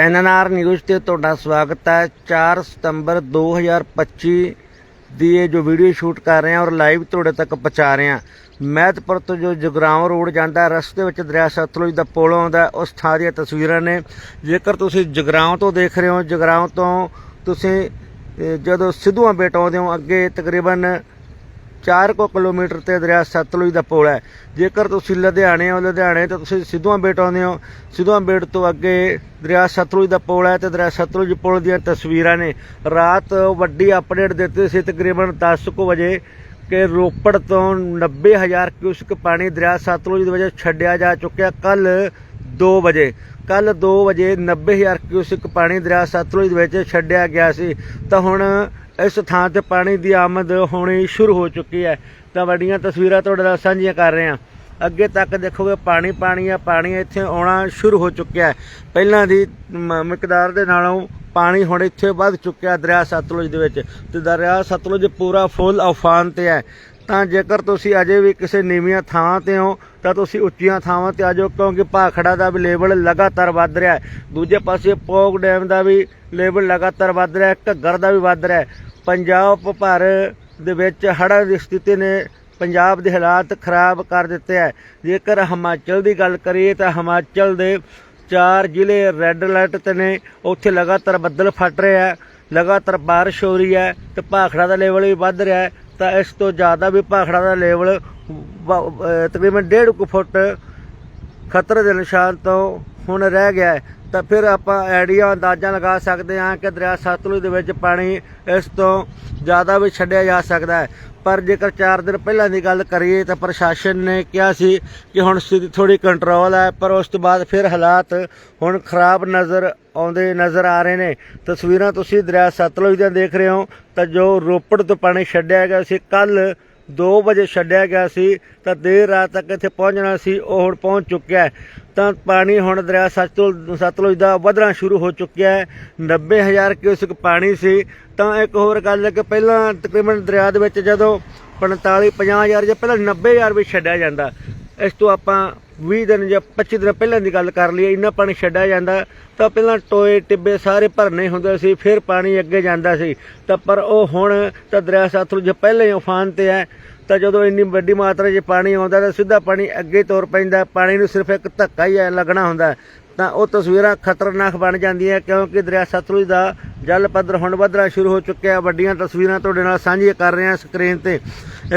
NNR news ਤੇ ਤੁਹਾਡਾ ਸਵਾਗਤ ਹੈ। 4 ਸਤੰਬਰ 2025 ਦੀ ਇਹ ਜੋ ਵੀਡੀਓ ਸ਼ੂਟ ਕਰ ਰਹੇ ਹਾਂ ਔਰ ਲਾਈਵ ਤੁਹਾਡੇ ਤੱਕ ਪਹੁੰਚਾ ਰਹੇ ਹਾਂ। ਮਹਿਤਪੁਰ ਤੋਂ ਜੋ ਜਗਰਾਉਂ ਰੋਡ ਜਾਂਦਾ ਰਸਤੇ ਵਿੱਚ ਦਰਿਆ ਸਤਲੁਜ ਦਾ ਪੁਲ ਆਉਂਦਾ ਉਸ ਥਾਂ ਦੀਆਂ ਤਸਵੀਰਾਂ ਨੇ। ਜੇਕਰ ਤੁਸੀਂ ਜਗਰਾਉਂ ਤੋਂ ਦੇਖ ਰਹੇ ਹੋ, ਜਗਰਾਉਂ ਤੋਂ ਤੁਸੀਂ ਜਦੋਂ ਸਿੱਧੂਆਂ ਬੇਟ ਆਉਂਦੇ ਹੋ, ਅੱਗੇ ਤਕਰੀਬਨ 4 ਕੋ ਕਿਲੋਮੀਟਰ ਤੇ ਦਰਿਆ ਸਤਲੁਜ ਦਾ ਪੁਲ ਹੈ। ਜੇਕਰ ਤੁਸੀਂ ਲੁਧਿਆਣੇ ਹੋ, ਲੁਧਿਆਣੇ ਤੋਂ ਤੁਸੀਂ ਸਿੱਧੂਆਂ ਬੇਟ ਆਉਂਦੇ ਹੋ, ਸਿੱਧੂਆਂ ਬੇਟ ਤੋਂ ਅੱਗੇ ਦਰਿਆ ਸਤਲੁਜ ਦਾ ਪੁਲ ਹੈ ਤੇ ਦਰਿਆ ਸਤਲੁਜ ਪੁਲ ਦੀਆਂ ਤਸਵੀਰਾਂ ਨੇ। ਰਾਤ ਵੱਡੀ ਅਪਡੇਟ ਦਿੱਤੀ ਸੀ ਤਕਰੀਬਨ 10 ਕੁ ਵਜੇ ਕਿ ਰੋਪੜ ਤੋਂ 90000 ਕਿਊਸਕ ਪਾਣੀ ਦਰਿਆ ਸਤਲੁਜ ਦੇ ਵਜ੍ਹਾ ਛੱਡਿਆ ਜਾ ਚੁੱਕਿਆ ਕੱਲ 2 ਵਜੇ। ਕੱਲ 2 ਵਜੇ 90000 ਕਿਊਸਿਕ ਪਾਣੀ ਦਰਿਆ ਸਤਲੁਜ ਦੇ ਵਿੱਚ ਛੱਡਿਆ ਗਿਆ ਸੀ। ਤਾਂ ਹੁਣ ਇਸ ਥਾਂ ਤੇ ਪਾਣੀ ਦੀ ਆਮਦ ਹੋਣੀ ਸ਼ੁਰੂ ਹੋ ਚੁੱਕੀ ਹੈ। ਤਾਂ ਵੱਡੀਆਂ ਤਸਵੀਰਾਂ ਤੁਹਾਡੇ ਨਾਲ ਸਾਂਝੀਆਂ ਕਰ ਰਹੇ ਹਾਂ। ਅੱਗੇ ਤੱਕ ਦੇਖੋਗੇ ਪਾਣੀ ਪਾਣੀ ਆ, ਪਾਣੀ ਇੱਥੇ ਆਉਣਾ ਸ਼ੁਰੂ ਹੋ ਚੁੱਕਿਆ ਹੈ। ਪਹਿਲਾਂ ਦੀ ਮਿਕਦਾਰ ਦੇ ਨਾਲੋਂ ਪਾਣੀ ਹੁਣ ਇੱਥੇ ਵੱਧ ਚੁੱਕਿਆ ਦਰਿਆ ਸਤਲੁਜ ਦੇ ਵਿੱਚ। ਤੇ ਦਰਿਆ ਸਤਲੁਜ ਪੂਰਾ ਫੁੱਲ ਉਫਾਨ ਤੇ ਹੈ। ਤਾਂ ਜੇਕਰ ਤੁਸੀਂ ਅਜੇ ਵੀ ਕਿਸੇ ਨੀਵੀਆਂ ਥਾਂ ਤੇ ਹੋ, ਤਾਂ ਤੁਸੀਂ ਉੱਚੀਆਂ ਥਾਵਾਂ ਤੇ ਆ ਜਾਓ, ਕਿਉਂਕਿ ਭਾਖੜਾ ਦਾ ਵੀ ਲੈਵਲ ਲਗਾਤਾਰ ਵੱਧ ਰਿਹਾ ਹੈ। ਦੂਜੇ ਪਾਸੇ ਪੋਗ ਡੈਮ ਦਾ ਵੀ ਲੈਵਲ ਲਗਾਤਾਰ ਵੱਧ ਰਿਹਾ ਹੈ ਘੱਗਰ ਦਾ ਵੀ ਵੱਧ ਰਿਹਾ ਹੈ। ਪੰਜਾਬ ਭਰ ਦੇ ਵਿੱਚ ਹੜ੍ਹਾਂ ਦੀ ਸਥਿਤੀ ਨੇ ਪੰਜਾਬ ਦੇ ਹਾਲਾਤ ਖਰਾਬ ਕਰ ਦਿੱਤੇ ਹੈ। ਜੇਕਰ ਹਿਮਾਚਲ ਦੀ ਗੱਲ ਕਰੀਏ, ਤਾਂ ਹਿਮਾਚਲ ਦੇ ਚਾਰ ਜ਼ਿਲ੍ਹੇ ਰੈੱਡ ਅਲਰਟ ਤੇ ਨੇ। ਉੱਥੇ ਲਗਾਤਾਰ ਬੱਦਲ ਫਟ ਰਿਹਾ ਹੈ, ਲਗਾਤਾਰ ਬਾਰਿਸ਼ ਹੋ ਰਹੀ ਹੈ ਤੇ ਭਾਖੜਾ ਦਾ ਲੈਵਲ ਵੀ ਵੱਧ ਰਿਹਾ ਹੈ। ਤਾਂ ਇਸ ਤੋਂ ਜ਼ਿਆਦਾ ਵੀ ਭਾਖੜਾ ਦਾ ਲੈਵਲ ਤਕਰੀਬਨ 1.5 ਕੁ ਫੁੱਟ ਖਤਰੇ ਦੇ ਨਿਸ਼ਾਨ ਤੋਂ ਹੁਣ ਰਹਿ ਗਿਆ ਹੈ। ਤਾਂ ਫਿਰ ਆਪਾਂ ਆਈਡੀਆ, ਅੰਦਾਜ਼ਾ ਲਗਾ ਸਕਦੇ ਹਾਂ ਕਿ ਦਰਿਆ ਸਤਲੁਜ ਦੇ ਵਿੱਚ ਪਾਣੀ ਇਸ ਤੋਂ ਜ਼ਿਆਦਾ ਵੀ ਛੱਡਿਆ ਜਾ ਸਕਦਾ ਹੈ। ਪਰ ਜੇਕਰ 4 ਦਿਨ ਪਹਿਲਾਂ ਦੀ ਗੱਲ ਕਰੀਏ ਤਾਂ ਪ੍ਰਸ਼ਾਸਨ ਨੇ ਕਿਹਾ ਸੀ ਕਿ ਹੁਣ ਸਥਿਤੀ ਥੋੜੀ ਕੰਟਰੋਲ ਹੈ, ਪਰ ਉਸ ਤੋਂ ਬਾਅਦ ਫਿਰ ਹਾਲਾਤ ਹੁਣ ਖਰਾਬ ਨਜ਼ਰ ਆਉਂਦੇ ਨਜ਼ਰ ਆ ਰਹੇ ਨੇ। ਤਸਵੀਰਾਂ ਤੁਸੀਂ ਦਰਿਆ ਸਤਲੁਜ ਦੀਆਂ ਦੇਖ ਰਹੇ ਹੋ। ਤਾਂ ਜੋ ਰੋਪੜ ਤੋਂ ਪਾਣੀ ਛੱਡਿਆ ਗਿਆ ਸੀ ਕੱਲ 2 ਵਜੇ ਛੱਡਿਆ ਗਿਆ ਸੀ, ਤਾਂ ਦੇਰ ਰਾਤ ਤੱਕ ਇੱਥੇ ਪਹੁੰਚਣਾ ਸੀ, ਉਹ ਹੁਣ ਪਹੁੰਚ ਚੁੱਕਿਆ ਹੈ। ਤਾਂ ਪਾਣੀ ਹੁਣ ਦਰਿਆ ਸਤਲੁਜ ਸਤਲੁਜ ਦਾ ਵਧਣਾ ਸ਼ੁਰੂ ਹੋ ਚੁੱਕਿਆ ਹੈ। 90000 ਕਿਊਸਕ ਪਾਣੀ ਸੀ। ਤਾਂ ਇੱਕ ਹੋਰ ਗੱਲ ਹੈ ਕਿ ਪਹਿਲਾਂ ਤਕਰੀਬਨ ਦਰਿਆ ਦੇ ਵਿੱਚ ਜਦੋਂ 45 50000 ਜਾਂ ਪਹਿਲਾਂ 90000 ਵੀ ਛੱਡਿਆ ਜਾਂਦਾ ਇਸ ਤੋਂ ਆਪਾਂ 20 ਦਿਨ ਜਾਂ 25 ਦਿਨ ਪਹਿਲਾਂ ਦੀ ਗੱਲ ਕਰ ਲਈਏ, ਇੰਨਾ ਪਾਣੀ ਛੱਡਿਆ ਜਾਂਦਾ, ਤਾਂ ਪਹਿਲਾਂ ਟੋਏ ਟਿੱਬੇ ਸਾਰੇ ਭਰਨੇ ਹੁੰਦੇ ਸੀ, ਫਿਰ ਪਾਣੀ ਅੱਗੇ ਜਾਂਦਾ ਸੀ। ਤਾਂ ਪਰ ਉਹ ਹੁਣ ਤਾਂ ਦਰਿਆ ਸਤਲੁਜ ਪਹਿਲਾਂ ਹੀ ਉਫਾਨ ਤੇ ਹੈ, ਤਾਂ ਜਦੋਂ ਇੰਨੀ ਵੱਡੀ ਮਾਤਰਾ 'ਚ ਪਾਣੀ ਆਉਂਦਾ, ਤਾਂ ਸਿੱਧਾ ਪਾਣੀ ਅੱਗੇ ਤੁਰ ਪੈਂਦਾ, ਪਾਣੀ ਨੂੰ ਸਿਰਫ ਇੱਕ ਧੱਕਾ ਹੀ ਐ ਲੱਗਣਾ ਹੁੰਦਾ। ਤਾਂ ਉਹ ਤਸਵੀਰਾਂ ਖਤਰਨਾਕ ਬਣ ਜਾਂਦੀਆਂ, ਕਿਉਂਕਿ ਦਰਿਆ ਸਤਲੁਜ ਦਾ ਜਲ ਪੱਧਰ ਹੁਣ ਵਧਣਾ ਸ਼ੁਰੂ ਹੋ ਚੁੱਕਿਆ। ਵੱਡੀਆਂ ਤਸਵੀਰਾਂ ਤੁਹਾਡੇ ਨਾਲ ਸਾਂਝੀਆਂ ਕਰ ਰਹੇ ਹਾਂ ਸਕਰੀਨ ਤੇ।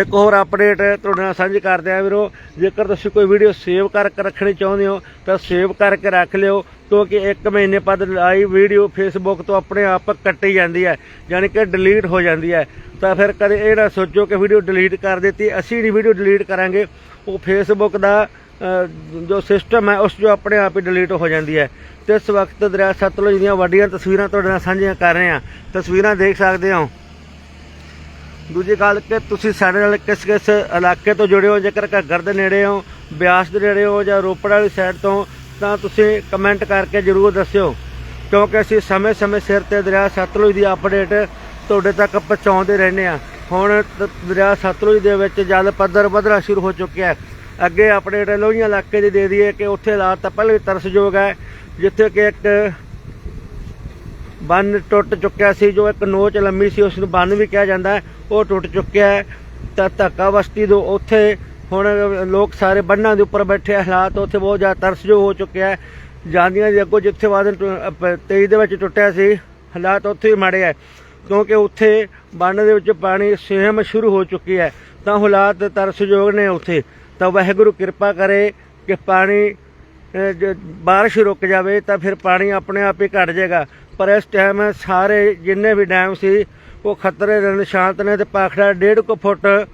ਇੱਕ ਹੋਰ ਅਪਡੇਟ ਤੁਹਾਡੇ ਨਾਲ ਸਾਂਝੀ ਕਰਦੇ ਆ ਵੀਰੋ। ਜੇਕਰ ਤੁਸੀਂ ਕੋਈ ਵੀਡੀਓ ਸੇਵ ਕਰਕੇ ਰੱਖਣੀ ਚਾਹੁੰਦੇ ਹੋ, ਤਾਂ ਸੇਵ ਕਰਕੇ ਰੱਖ ਲਿਓ, ਕਿਉਂਕਿ ਇੱਕ ਮਹੀਨੇ ਬਾਅਦ ਆਈ ਵੀਡੀਓ ਫੇਸਬੁੱਕ ਤੋਂ ਆਪਣੇ ਆਪ ਕੱਟੀ ਜਾਂਦੀ ਹੈ, ਯਾਨੀ ਕਿ ਡਿਲੀਟ ਹੋ ਜਾਂਦੀ ਹੈ। ਤਾਂ ਫਿਰ ਕਦੇ ਇਹ ਨਾ ਸੋਚੋ ਕਿ ਵੀਡੀਓ ਡਿਲੀਟ ਕਰ ਦਿੱਤੀ, ਅਸੀਂ ਨਹੀਂ ਵੀਡੀਓ ਡਿਲੀਟ ਕਰਾਂਗੇ। ਉਹ ਫੇਸਬੁੱਕ ਦਾ ਜੋ ਸਿਸਟਮ ਹੈ, ਉਸ ਜੋ ਆਪਣੇ ਆਪ ਹੀ ਡਿਲੀਟ ਹੋ ਜਾਂਦੀ ਹੈ। ਤੇ ਇਸ ਵਕਤ ਦਰਿਆ ਸਤਲੁਜ ਦੀਆਂ ਵੱਡੀਆਂ ਤਸਵੀਰਾਂ ਤੁਹਾਡੇ ਨਾਲ ਸਾਂਝੀਆਂ ਕਰ ਰਹੇ ਹਾਂ। ਤਸਵੀਰਾਂ ਦੇਖ ਸਕਦੇ ਹੋ। ਦੂਜੀ ਗੱਲ ਕਿ ਤੁਸੀਂ ਸਾਡੇ ਨਾਲ ਕਿਸ ਕਿਸ ਇਲਾਕੇ ਤੋਂ ਜੁੜੇ ਹੋ, ਜੇਕਰ ਘੱਗਰ ਦੇ ਨੇੜੇ ਹੋ, ਬਿਆਸ ਦੇ ਨੇੜੇ ਹੋ ਜਾਂ ਰੋਪੜ ਵਾਲੀ ਸਾਈਡ ਤੋਂ, ਤਾਂ ਤੁਸੀਂ ਕਮੈਂਟ ਕਰਕੇ ਜਰੂਰ ਦੱਸਿਓ। ਕਿਉਂਕਿ ਅਸੀਂ ਸਮੇਂ-ਸਮੇਂ ਸਿਰ ਤੇ ਦਰਿਆ ਸਤਲੁਜ ਦੀ ਅਪਡੇਟ ਤੁਹਾਡੇ ਤੱਕ ਪਹੁੰਚਾਉਂਦੇ ਰਹਿੰਦੇ ਆ ਹੁਣ ਦਰਿਆ ਸਤਲੁਜ ਦੇ ਵਿੱਚ ਜਲ ਪੱਧਰ ਵਧਣਾ ਸ਼ੁਰੂ ਹੋ ਚੁੱਕਿਆ ਹੈ। ਅੱਗੇ ਅਪਡੇਟ ਲੋਹੀਆਂ ਇਲਾਕੇ ਦੀ ਦੇ ਦਈਏ ਕਿ ਉੱਥੇ ਹਾਲਾਤ ਤਾਂ ਪਹਿਲਾਂ ਹੀ ਤਰਸਯੋਗ ਹੈ, ਜਿੱਥੇ ਕਿ ਇੱਕ ਬੰਨ ਟੁੱਟ ਚੁੱਕਿਆ ਸੀ, ਜੋ ਇੱਕ ਨੋਚ ਲੰਮੀ ਸੀ ਉਸ ਨੂੰ ਬੰਨ ਵੀ ਕਿਹਾ ਜਾਂਦਾ ਉਹ ਟੁੱਟ ਚੁੱਕਿਆ ਹੈ। ਤਾਂ ਧੱਕਾ ਬਸਤੀ ਤੋਂ ਉੱਥੇ ਹੁਣ ਲੋਕ ਸਾਰੇ ਬੰਨਾਂ ਦੇ ਉੱਪਰ ਬੈਠੇ ਹਾਲਾਤ ਉੱਥੇ ਬਹੁਤ ਜ਼ਿਆਦਾ ਤਰਸਯੋਗ ਹੋ ਚੁੱਕਿਆ ਹੈ। ਜਾਂਦੀਆਂ ਦੇ ਅੱਗੋਂ ਜਿੱਥੇ ਬਾਦਲ 23 ਦੇ ਵਿੱਚ ਟੁੱਟਿਆ ਸੀ, ਹਾਲਾਤ ਉੱਥੇ ਹੀ ਮਾੜੇ ਹੈ, ਕਿਉਂਕਿ ਉੱਥੇ ਬੰਨ ਦੇ ਵਿੱਚ ਪਾਣੀ ਸੇਮ ਸ਼ੁਰੂ ਹੋ ਚੁੱਕੀ ਹੈ। ਤਾਂ ਹਾਲਾਤ ਤਰਸਯੋਗ ਨੇ ਉੱਥੇ। ਤਾਂ ਵਾਹਿਗੁਰੂ ਕਿਰਪਾ ਕਰੇ ਕਿ ਪਾਣੀ, ਅਹ ਬਾਰਿਸ਼ ਰੁਕ ਜਾਵੇ ਤਾਂ ਫਿਰ ਪਾਣੀ ਆਪਣੇ ਆਪ ਹੀ ਘਟ ਜਾਏਗਾ। ਪਰ ਇਸ ਟਾਈਮ ਸਾਰੇ ਜਿੰਨੇ ਵੀ ਡੈਮ ਸੀ, ਉਹ ਖਤਰੇ ਦੇ ਨਿਸ਼ਾਨ ਤੇ ਨੇ ਤੇ ਪਾਖੜਾ 1.5 ਕੁ ਫੁੱਟ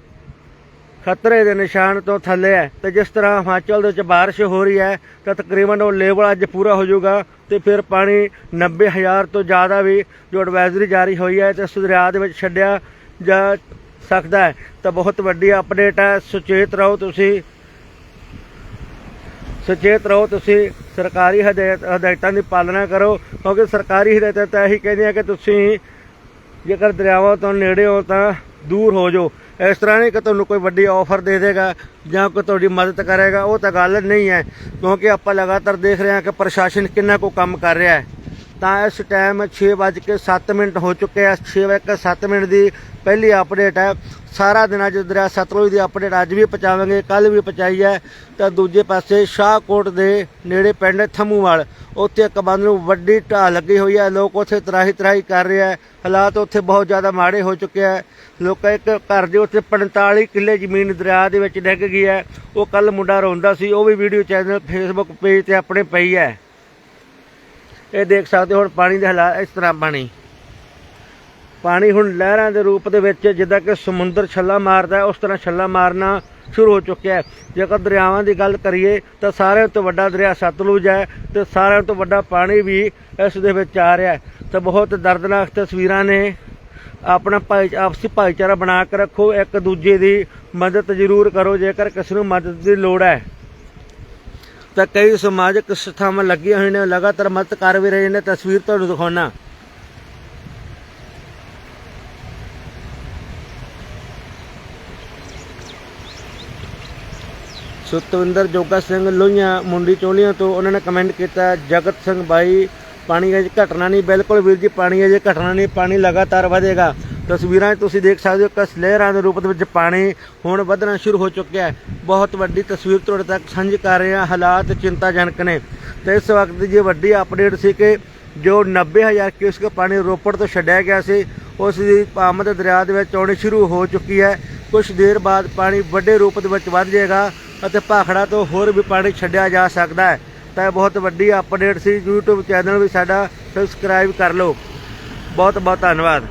ਖਤਰੇ ਦੇ ਨਿਸ਼ਾਨ ਤੋਂ ਥੱਲੇ ਹੈ। ਤੇ ਜਿਸ ਤਰ੍ਹਾਂ ਹਿਮਾਚਲ ਦੇ ਵਿੱਚ ਬਾਰਿਸ਼ ਹੋ ਰਹੀ ਹੈ, ਤਾਂ ਤਕਰੀਬਨ ਉਹ ਲੈਵਲ ਅੱਜ ਪੂਰਾ ਹੋ ਜਾਊਗਾ ਤੇ ਫਿਰ ਪਾਣੀ 90000 ਤੋਂ ਜ਼ਿਆਦਾ ਵੀ ਜੋ ਐਡਵਾਈਜ਼ਰੀ ਜਾਰੀ ਹੋਈ ਹੈ, ਤੇ ਸੁਦਰਿਆ ਦੇ ਵਿੱਚ ਛੱਡਿਆ ਜਾਂ ਸਕਦਾ ਹੈ। ਤਾਂ ਬਹੁਤ ਵੱਡੀ ਅਪਡੇਟ ਹੈ। ਸੁਚੇਤ ਰਹੋ ਤੁਸੀਂ। ਸੁਚੇਤ ਰਹੋ ਤੁਸੀਂ। ਸਰਕਾਰੀ ਹਦਾਇਤ ਹਦਾਇਤਾਂ ਦੀ ਪਾਲਣਾ ਕਰੋ। ਕਿਉਂਕਿ ਸਰਕਾਰੀ ਹਦਾਇਤਾਂ ਤਾਂ ਇਹੀ ਕਹਿੰਦੀਆਂ ਕਿ ਤੁਸੀਂ ਜੇਕਰ ਦਰਿਆਵਾਂ ਤੋਂ ਨੇੜੇ ਹੋ ਤਾਂ ਦੂਰ ਹੋ ਜਾਓ। ਇਸ ਤਰ੍ਹਾਂ ਨਹੀਂ ਕਿ ਤੁਹਾਨੂੰ ਕੋਈ ਵੱਡੀ ਆਫਰ ਦੇ ਦੇਗਾ ਜਾਂ ਕੋਈ ਤੁਹਾਡੀ ਮਦਦ ਕਰੇਗਾ। ਉਹ ਤਾਂ ਗੱਲ ਨਹੀਂ ਹੈ। ਕਿਉਂਕਿ ਆਪਾਂ ਲਗਾਤਾਰ ਦੇਖ ਰਹੇ ਹਾਂ ਕਿ ਪ੍ਰਸ਼ਾਸਨ ਕਿੰਨਾ ਕੋ ਕੰਮ ਕਰ ਰਿਹਾ ਹੈ। ਤਾਂ ਇਸ ਟਾਈਮ 6:07 ਮਿੰਟ ਹੋ ਚੁੱਕੇ ਆ। 6:07 ਮਿੰਟ ਦੀ ਪਹਿਲੀ ਅਪਡੇਟ ਹੈ। ਸਾਰਾ ਦਿਨ ਅੱਜ ਦਰਿਆ ਸਤਲੁਜ ਦੀ ਅਪਡੇਟ ਅੱਜ ਵੀ ਪਹੁੰਚਾਵਾਂਗੇ ਕੱਲ ਵੀ ਪਹੁੰਚਾਈ ਹੈ। ਤਾਂ ਦੂਜੇ ਪਾਸੇ ਸ਼ਾਹਕੋਟ ਦੇ ਨੇੜੇ ਪਿੰਡ ਥੰਮੂਵਾਲ, ਉੱਥੇ ਇੱਕ ਬੰਦ ਨੂੰ ਵੱਡੀ ਢਾਹ ਲੱਗੀ ਹੋਈ ਹੈ। ਲੋਕ ਉੱਥੇ ਤਰਾਹੀ ਤਰਾਹੀ ਕਰ ਰਹੇ ਹੈ। ਹਾਲਾਤ ਉੱਥੇ ਬਹੁਤ ਜ਼ਿਆਦਾ ਮਾੜੇ ਹੋ ਚੁੱਕੇ ਹੈ। ਲੋਕਾਂ ਇੱਕ ਘਰ ਦੇ ਉੱਤੇ 45 ਕਿੱਲੇ ਜ਼ਮੀਨ ਦਰਿਆ ਦੇ ਵਿੱਚ ਡਿੱਗ ਗਈ ਹੈ। ਉਹ ਕੱਲ ਮੁੰਡਾ ਰੋਂਦਾ ਸੀ। ਉਹ ਵੀ ਵੀਡੀਓ ਚੈਨਲ ਫੇਸਬੁੱਕ ਪੇਜ ਤੇ ਆਪਣੇ ਪਈ ਹੈ। ਇਹ ਦੇਖ ਸਕਦੇ ਹੋ, ਹੁਣ ਪਾਣੀ ਦੇ ਹਾਲਾਤ ਇਸ ਤਰ੍ਹਾਂ ਪਾਣੀ ਪਾਣੀ ਹੁਣ ਲਹਿਰਾਂ ਦੇ ਰੂਪ ਦੇ ਵਿੱਚ, ਜਿੱਦਾਂ ਕਿ ਸਮੁੰਦਰ ਛੱਲਾ ਮਾਰਦਾ ਉਸ ਤਰ੍ਹਾਂ ਛੱਲਾ ਮਾਰਨਾ ਸ਼ੁਰੂ ਹੋ ਚੁੱਕਿਆ ਹੈ। ਜੇਕਰ ਦਰਿਆਵਾਂ ਦੀ ਗੱਲ ਕਰੀਏ, ਤਾਂ ਸਾਰਿਆਂ ਤੋਂ ਵੱਡਾ ਦਰਿਆ ਸਤਲੁਜ ਹੈ ਤੇ ਸਾਰਿਆਂ ਤੋਂ ਵੱਡਾ ਪਾਣੀ ਵੀ ਇਸ ਦੇ ਵਿੱਚ ਆ ਰਿਹਾ ਹੈ। ਤਾਂ ਬਹੁਤ ਦਰਦਨਾਕ ਤਸਵੀਰਾਂ ਨੇ। ਆਪਣਾ ਭਾਈ, ਆਪਸੀ ਭਾਈਚਾਰਾ ਬਣਾ ਕੇ ਰੱਖੋ। ਇੱਕ ਦੂਜੇ ਦੀ ਮਦਦ ਜ਼ਰੂਰ ਕਰੋ, ਜੇਕਰ ਕਿਸੇ ਨੂੰ ਮਦਦ ਦੀ ਲੋੜ ਹੈ। ਤਾਂ ਕਈ ਸਮਾਜਿਕ ਸੰਸਥਾਵਾਂ ਲੱਗੀਆਂ ਹੋਈਆਂ ਨੇ, ਲਗਾਤਾਰ ਮਦਦ ਕਰ ਵੀ ਰਹੇ ਨੇ, ਤਸਵੀਰ ਤੁਹਾਨੂੰ ਦਿਖਾਉਣਾ ਸੁਤਵਿੰਦਰ ਜੋਗਾ ਸਿੰਘ ਲੋਹੀਆਂ ਮੁੰਡੀ ਚੋਲੀਆਂ ਤੋਂ ਉਹਨਾਂ ਨੇ ਕਮੈਂਟ ਕੀਤਾ, ਜਗਤ ਸਿੰਘ ਬਾਈ, ਪਾਣੀ ਅਜੇ ਘਟਣਾ ਨਹੀਂ, ਬਿਲਕੁਲ ਵੀਰ ਜੀ, ਪਾਣੀ ਅਜੇ ਘਟਣਾ ਨਹੀਂ, ਪਾਣੀ ਲਗਾਤਾਰ ਵਧੇਗਾ। ਤਸਵੀਰਾਂ 'ਚ ਤੁਸੀਂ ਦੇਖ ਸਕਦੇ ਹੋ ਕਿ ਸਲੇਰਾਂ ਦੇ ਰੂਪ ਦੇ ਵਿੱਚ ਪਾਣੀ ਹੁਣ ਵਧਣਾ ਸ਼ੁਰੂ ਹੋ ਚੁੱਕਿਆ ਹੈ। ਬਹੁਤ ਵੱਡੀ ਤਸਵੀਰ ਤੁਹਾਡੇ ਤੱਕ ਸਾਂਝੀ ਕਰ ਰਹੇ ਹਾਂ। ਹਾਲਾਤ ਚਿੰਤਾਜਨਕ ਨੇ। ਤੇ ਇਸ ਵਕਤ ਦੀ ਜੇ ਵੱਡੀ ਅਪਡੇਟ ਸੀ ਕਿ ਜੋ 90000 ਕਿਊਸਕ ਪਾਣੀ ਰੋਪੜ ਤੋਂ ਛੱਡਿਆ ਗਿਆ ਸੀ, ਉਸ ਦੀ ਆਮਦ ਦਰਿਆ ਦੇ ਵਿੱਚ ਆਉਣੀ ਸ਼ੁਰੂ ਹੋ ਚੁੱਕੀ ਹੈ। ਕੁਝ ਦੇਰ ਬਾਅਦ ਪਾਣੀ ਵੱਡੇ ਰੂਪ ਦੇ ਵਿੱਚ ਵੱਧ ਜਾਏਗਾ ਅਤੇ ਭਾਖੜਾ ਤੋਂ ਹੋਰ ਵੀ ਪਾਣੀ ਛੱਡਿਆ ਜਾ ਸਕਦਾ ਹੈ। ਤਾਂ ਇਹ ਬਹੁਤ ਵੱਡੀ ਅਪਡੇਟ ਸੀ। YouTube ਚੈਨਲ ਵੀ ਸਾਡਾ ਸਬਸਕ੍ਰਾਈਬ ਕਰ ਲਓ। ਬਹੁਤ ਬਹੁਤ ਧੰਨਵਾਦ।